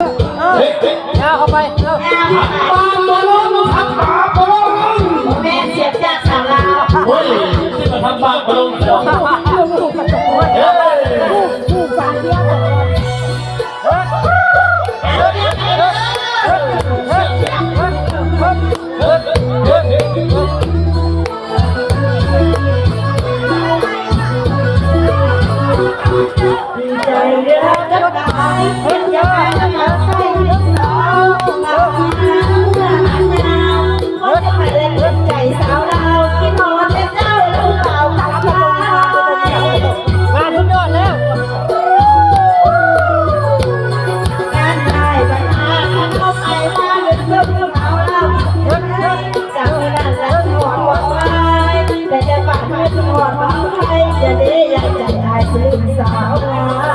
เฮ้ยเฮ้เอาเข้าไปเอาปาบอลงทับปาบอลแม่เสียบจากสาวลาวเฮ้ยที่มาทำปาบอลง อยากจะได้ลูกสาวงาม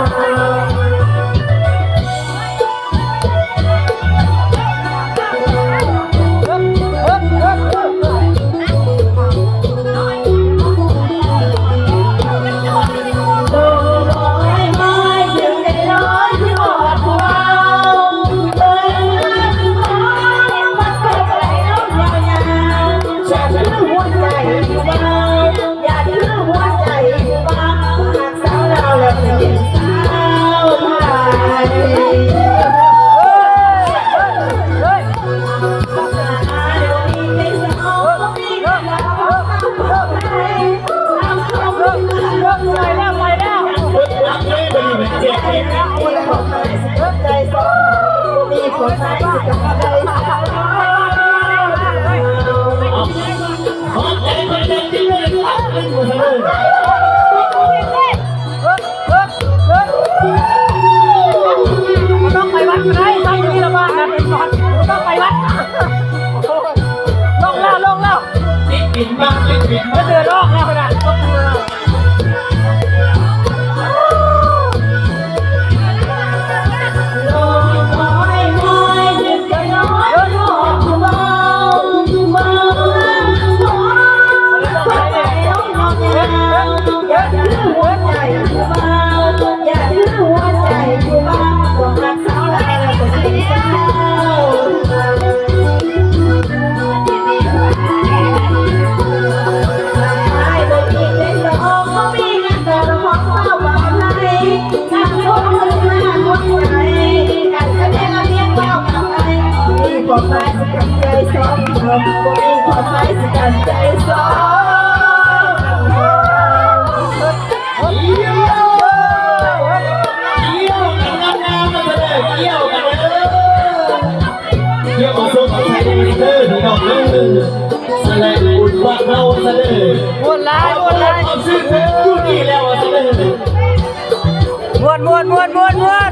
คนใส่สุดใจสาวขอใจคนเดียวที่ไม่ได้รับเงินเลยต้องไปวัดไหมไปที่ละบ้านนะเป็นก่อนต้องไปวัดลงแล้วลงแล้วติดปิดมากปิดมากเดือดร้อนแล้วนา ใจสองทำบุญขอใจสิกันใจสองเยี่ยมเยี่งามงมาเลยเยี่ยมมาเลยเยี่ยมมาส่งใจเที่เด้อแสดงบุญว่าเราเสนอวนลายบวนลายความซื่อถึงจุดนี้แล้วแสนอมวนมวนมวนมวนมวน